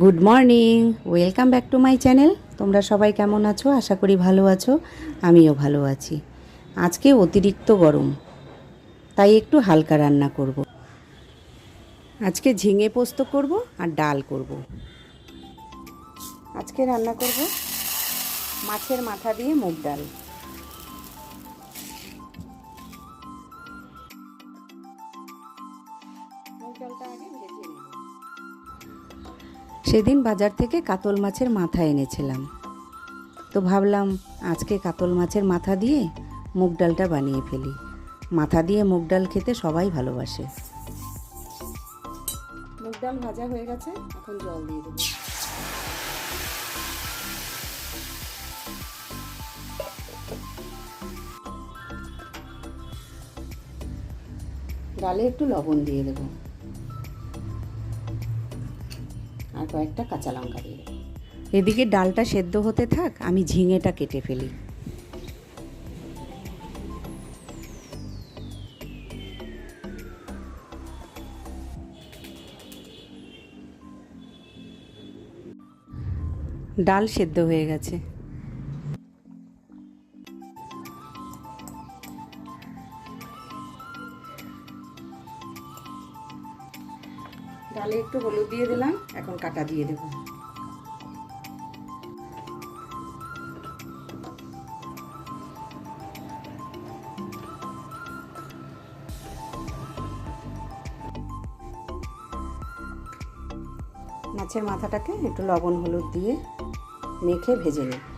Good morning, welcome back to my channel তোমরা সবাই কেমন আছো আশা করি ভালো আছো, আমিও ভালো আছি আজকে অতিরিক্ত গরম, তাই একটু হালকা রান্না করব। আজকে ঝিঙে পোস্ত করব আর ডাল করব। আজকে রান্না করব মাছের মাথা দিয়ে মুগ ডাল সেদিন বাজার থেকে কাতল মাছের মাথা এনেছিলাম। তো ভাবলাম, আজকে কাতল মাছের মাথা দিয়ে মুগ ডালটা বানিয়ে ফেলি। মাথা দিয়ে মুগ ডাল খেতে সবাই ভালোবাসে। মুগ ডাল ভাজা হয়ে গেছে, এখন জল দিয়ে দেবো। ডালে একটু লবণ দিয়ে দেবো। কয়েকটা কাঁচা লঙ্কা দিয়ে এদিকে ডালটা সেদ্ধ হতে থাক, আমি ঝিঙেটা কেটে ফেলি। ডাল সেদ্ধ হয়ে গেছে। একটু হলুদ দিয়ে দিলাম, এখন কাটা দিয়ে দেবো। মাছের মাথাটাকে একটু লবণ হলুদ দিয়ে মেখে ভেজে নেব।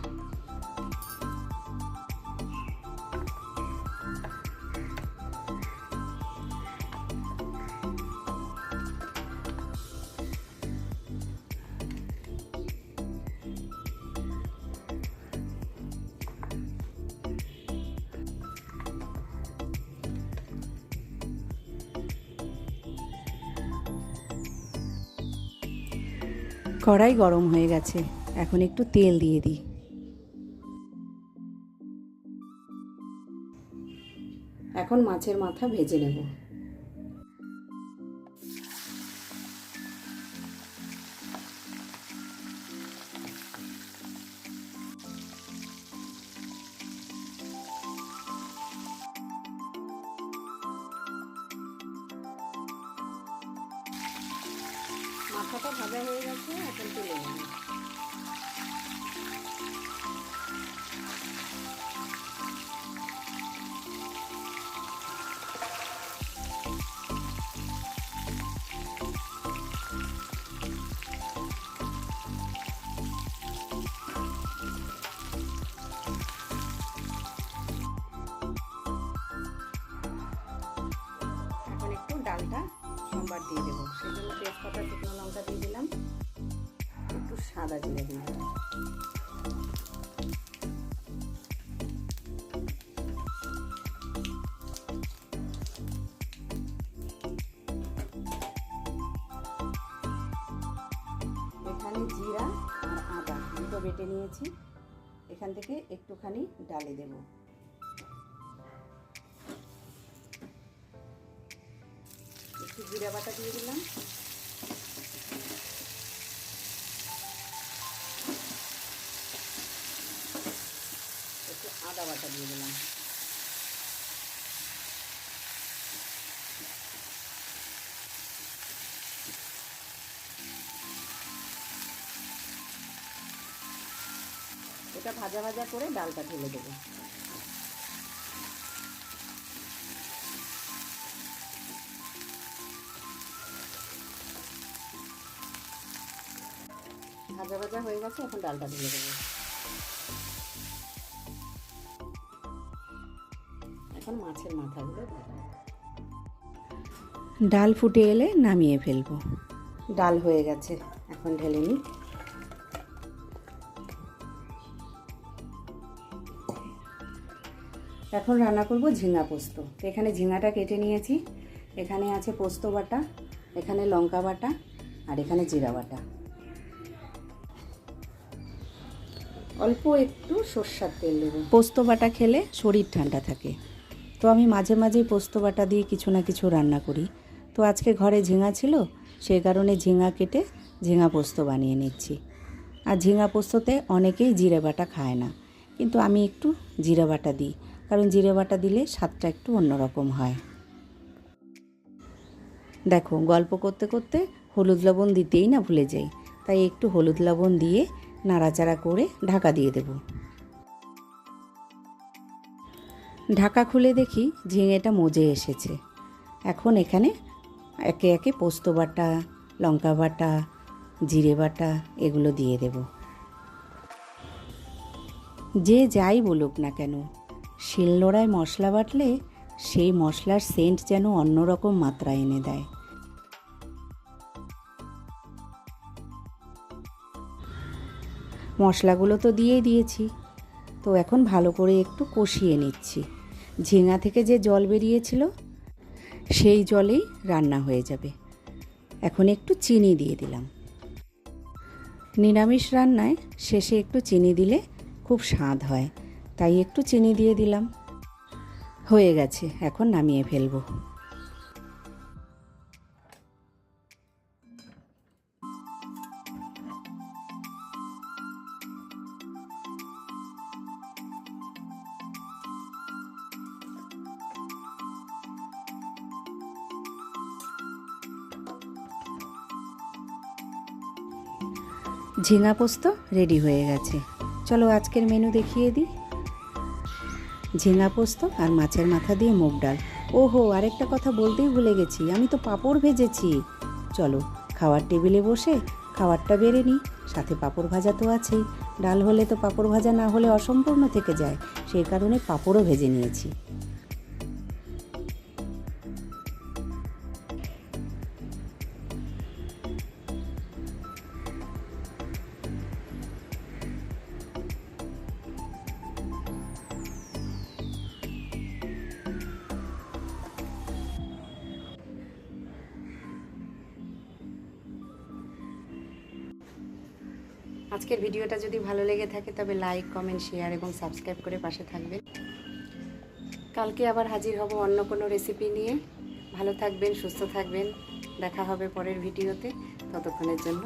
কড়াই গরম হয়ে গেছে। এখন একটু তেল দিয়ে দিই। এখন মাছের মাথা ভেজে নেব। মাথাটা ভাজা হয়ে গেছে এখন তুলে নেব সোমবার দিয়ে দেবো। সেই সেজন্য তেজপাতা, শুকনো লঙ্কা দিয়ে দিলাম। একটু সাদা জিরে দিয়ে দিলাম। এখানে জিরা আর আদা দুটো বেটে নিয়েছি। এখান থেকে একটুখানি ডালে দেবো। জিরা বাটা দিয়ে দিলাম। একটু আদা বাটা দিয়ে দিলাম। এটা ভাজা ভাজা করে ডালটা ঢেলে দেবো। ভাজা ভাজা হয়ে গেছে এখন ডালটা ঢেলে দেবো। এখন মাছের মাথাগুলো ডাল ফুটে এলে নামিয়ে ফেলব। ডাল হয়ে গেছে এখন ঢেলে নিই। এখন রান্না করব ঝিঙা পোস্ত। এখানে ঝিঙাটা কেটে নিয়েছি। এখানে আছে পোস্ত বাটা এখানে লঙ্কা বাটা আর এখানে জিরা বাটা। অল্প একটু সর্ষার তেল দেবো। পোস্ত বাটা খেলে শরীর ঠান্ডা থাকে। তো আমি মাঝে মাঝেই পোস্ত বাটা দিয়ে কিছু না কিছু রান্না করি। তো আজকে ঘরে ঝিঙা ছিল সেই কারণে ঝিঙা কেটে ঝিঙা পোস্ত বানিয়ে নিচ্ছি। আর ঝিঙা পোস্ততে অনেকেই জিরে বাটা খায় না। কিন্তু আমি একটু জিরে বাটা দিই, কারণ জিরে বাটা দিলে স্বাদটা একটু অন্যরকম হয়। দেখো, গল্প করতে করতে হলুদ লবণ দিতেই না ভুলে যাই। তাই একটু হলুদ লবণ দিয়ে নাড়াচাড়া করে ঢাকা দিয়ে দেব। ঢাকা খুলে দেখি ঝিঙেটা মজে এসেছে। এখন এখানে একে একে পোস্ত বাটা, লঙ্কা বাটা, জিরে বাটা এগুলো দিয়ে দেব। যে যাই বলুক না কেন, শিলনোড়ায় মশলা বাটলে সেই মশলার সেন্ট যেন অন্যরকম মাত্রা এনে দেয়। মশলাগুলো তো দিয়েই দিয়েছি। তো এখন ভালো করে একটু কষিয়ে নিচ্ছি। ঝিঙা থেকে যে জল বেরিয়েছিল, সেই জলেই রান্না হয়ে যাবে। এখন একটু চিনি দিয়ে দিলাম। নিরামিষ রান্নায় শেষে একটু চিনি দিলে খুব স্বাদ হয়। তাই একটু চিনি দিয়ে দিলাম। হয়ে গেছে, এখন নামিয়ে ফেলব। ঝিঙা পোস্ত রেডি হয়ে গেছে। চলো আজকের মেনু দেখিয়ে দিই। ঝিঙা পোস্ত আর মাছের মাথা দিয়ে মুগ ডাল। ওহো, আরেকটা কথা বলতেই ভুলে গেছি, আমি তো পাঁপড় ভেজেছি। চলো, খাওয়ার টেবিলে বসে খাবারটা বেড়ে নিই। সাথে পাঁপড় ভাজা তো আছেই। ডাল হলে তো পাঁপড় ভাজা না হলে অসম্পূর্ণ থেকে যায়। সেই কারণে পাঁপড়ও ভেজে নিয়েছি। আজকের ভিডিওটা যদি ভালো লেগে থাকে তবে লাইক, কমেন্ট, শেয়ার এবং সাবস্ক্রাইব করে পাশে থাকবেন। কালকে আবার হাজির হব অন্য কোনো রেসিপি নিয়ে। ভালো থাকবেন, সুস্থ থাকবেন। দেখা হবে পরের ভিডিওতে। ততক্ষণের জন্য